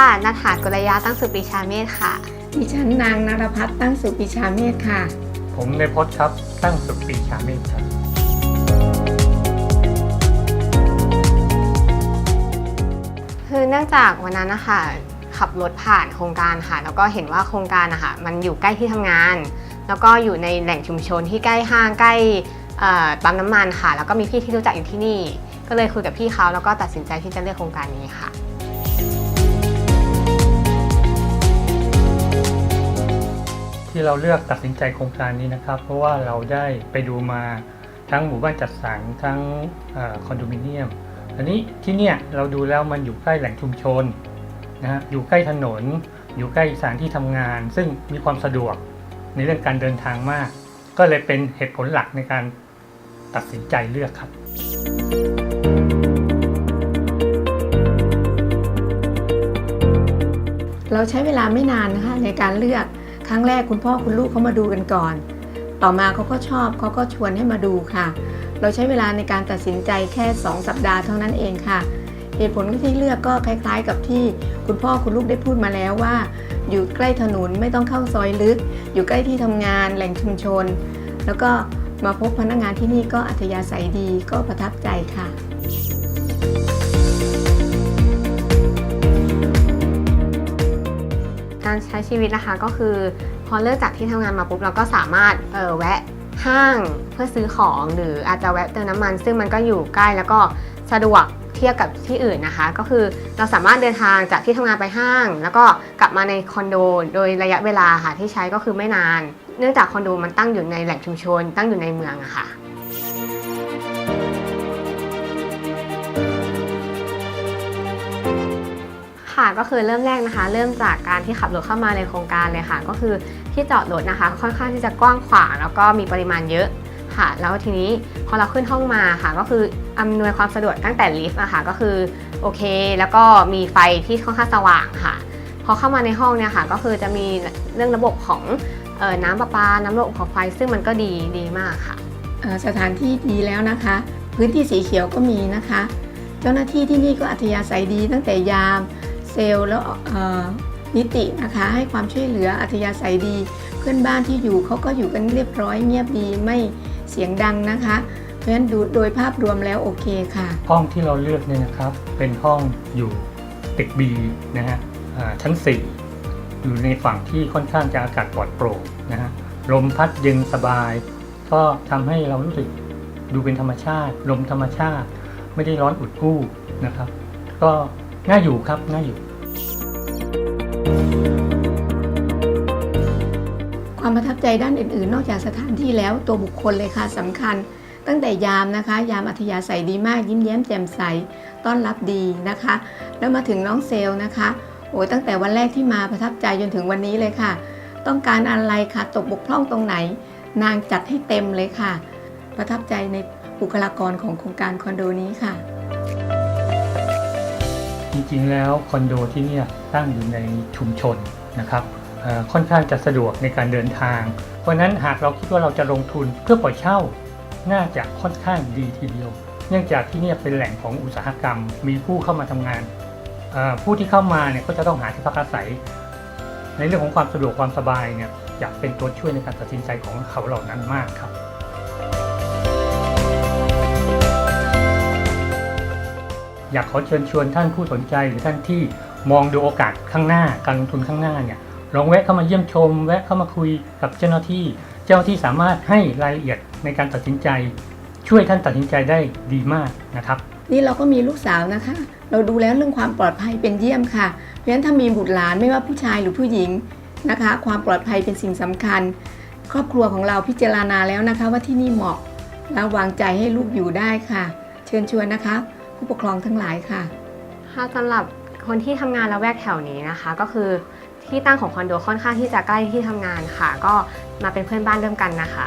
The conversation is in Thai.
ค่ะนัทหากุลยาตั้งสุปรีชาเมธค่ะ ดิฉันนางนรพัฒน์ตั้งสุปิชาเมธค่ะ ผมในพจน์ครับตั้งสุขปีชาเมธครับ คือเนื่องจากวันนั้นนะคะขับรถผ่านโครงการค่ะ แล้วก็เห็นว่าโครงการนะคะมันอยู่ใกล้ที่ทำงาน แล้วก็อยู่ในแหล่งชุมชนที่ใกล้ห้างใกล้เอ่อปั๊มน้ำมันค่ะ แล้วก็มีพี่ที่รู้จักอยู่ที่นี่ ก็เลยคุยกับพี่เขาแล้วก็ตัดสินใจที่จะเลือกโครงการนี้ค่ะ ที่เราเลือกตัดสินใจโครงการนี้นะครับ เพราะว่าเราได้ไปดูมาทั้งหมู่บ้านจัดสรรทั้งอคอนโดมิเนียมอันนี้ที่เนี่ยเราดูแล้วมันอยู่ใกล้แหล่งชุมชนนะฮะอยู่ใกล้ถนน อยู่ใกล้สถานที่ทำงาน ซึ่งมีความสะดวกในเรื่องการเดินทางมาก ก็เลยเป็นเหตุผลหลักในการตัดสินใจเลือกครับเราใช้เวลาไม่นานนะคะในการเลือก ครั้งแรกคุณพ่อคุณลูกเขามาดูกันก่อน ต่อมาเขาก็ชอบเขาก็ชวนให้มาดูค่ะ เราใช้เวลาในการตัดสินใจแค่ 2 สัปดาห์เท่านั้นเองค่ะ เหตุผลที่เลือกก็คล้าย ๆ กับที่คุณพ่อคุณลูกได้พูดมาแล้วว่า อยู่ใกล้ถนนไม่ต้องเข้าซอยลึก อยู่ใกล้ที่ทำงานแหล่งชุมชน แล้วก็มาพบพนักงานที่นี่ก็อัธยาศัยดีก็ประทับใจค่ะ การใช้ชีวิตนะคะก็คือ พอเลิกจากที่ทำงานมาปุ๊บเราก็สามารถเออแวะห้างเพื่อซื้อของหรืออาจจะแวะเติมน้ำมัน ซึ่งมันก็อยู่ใกล้แล้วก็สะดวกเทียบกับที่อื่นนะคะ ก็คือเราสามารถเดินทางจากที่ทำงานไปห้าง แล้วก็กลับมาในคอนโดโดยระยะเวลาค่ะที่ใช้ก็คือไม่นาน เนื่องจากคอนโดมันตั้งอยู่ในแหล่งชุมชน ตั้งอยู่ในเมืองอะค่ะ ค่ะก็คือเริ่มแรกนะคะ เริ่มจากการที่ขับรถเข้ามาในโครงการเลยค่ะ ก็คือที่จอดรถนะคะ ค่อนข้างที่จะกว้างขวางแล้วก็มีปริมาณเยอะค่ะ แล้วทีนี้พอเราขึ้นห้องมาค่ะ ก็คืออำนวยความสะดวกตั้งแต่ลิฟต์อะค่ะก็คือโอเค แล้วก็มีไฟที่ค่อนข้างสว่างค่ะพอเข้ามาในห้องเนี่ยค่ะ ก็คือจะมีเรื่องระบบของออน้ำประปา น้ำระบบของไฟซึ่งมันก็ดีดีมากค่ะสถานที่ดีแล้วนะคะ พื้นที่สีเขียวก็มีนะคะ เจ้าหน้าที่ที่นี่ก็อัธยาศัยดีตั้งแต่ยาม เซลล์แล้วนิตินะคะให้ความช่วยเหลืออัธยาศัยดี เพื่อนบ้านที่อยู่เขาก็อยู่กันเรียบร้อยเงียบดีไม่เสียงดังนะคะ เพราะฉะนั้นดูโดยภาพรวมแล้วโอเคค่ะ ห้องที่เราเลือกเนี่ยนะครับ เป็นห้องอยู่ตึกบีนะฮะชั้น 4 อยู่ในฝั่งที่ค่อนข้างจะอากาศปลอดโปร่งนะฮะลมพัดเย็นสบาย ก็ทำให้เรารู้สึกดูเป็นธรรมชาติ ลมธรรมชาติ ไม่ได้ร้อนอุดอู้นะครับ ก็ น่าอยู่ครับน่าอยู่ ความประทับใจด้านอื่นๆ นอกจากสถานที่แล้วตัวบุคคลเลยค่ะสำคัญ ตั้งแต่ยามนะคะ ยามอัธยาศัยดีมาก ยิ้มแย้มแจ่มใสต้อนรับดีนะคะ แล้วมาถึงน้องเซลนะคะโอ้ยตั้งแต่วันแรกที่มาประทับใจจนถึงวันนี้เลยค่ะ ต้องการอะไรค่ะตกบกพร่องตรงไหน นางจัดให้เต็มเลยค่ะ ประทับใจในบุคลากรของโครงการคอนโดนี้ค่ะ จริงๆ แล้วคอนโดที่นี่ตั้งอยู่ในชุมชนนะครับค่อนข้างจะสะดวกในการเดินทาง เพราะนั้นหากเราคิดว่าเราจะลงทุนเพื่อปล่อยเช่า น่าจะค่อนข้างดีทีเดียว เนื่องจากที่นี่เป็นแหล่งของอุตสาหกรรม มีผู้เข้ามาทำงาน ผู้ที่เข้ามาเนี่ยก็จะต้องหาที่พักอาศัย ในเรื่องของความสะดวกความสบายเนี่ยจะเป็นตัวช่วยในการตัดสินใจของเขาเหล่านั้นมากครับ อยากขอเชิญชวนท่านผู้สนใจหรือท่านที่มองดูโอกาสข้างหน้าการลงทุนข้างหน้าเนี่ยลองแวะเข้ามาเยี่ยมชม แวะเข้ามาคุยกับเจ้าหน้าที่ เจ้าหน้าที่สามารถให้รายละเอียดในการตัดสินใจ ช่วยท่านตัดสินใจได้ดีมากนะครับ นี่เราก็มีลูกสาวนะคะ เราดูแล้วเรื่องความปลอดภัยเป็นเยี่ยมค่ะ เพราะฉะนั้นถ้ามีบุตรหลานไม่ว่าผู้ชายหรือผู้หญิงนะคะ ความปลอดภัยเป็นสิ่งสำคัญ ครอบครัวของเราพิจารณาแล้วนะคะ ว่าที่นี่เหมาะและวางใจให้ลูกอยู่ได้ค่ะ เชิญชวนนะคะ ผู้ปกครองทั้งหลายค่ะ ถ้าสำหรับคนที่ทำงานละแวกแถวนี้นะคะ ก็คือที่ตั้งของคอนโดค่อนข้างที่จะใกล้ที่ทำงานค่ะ ก็มาเป็นเพื่อนบ้านเริ่มกันนะคะ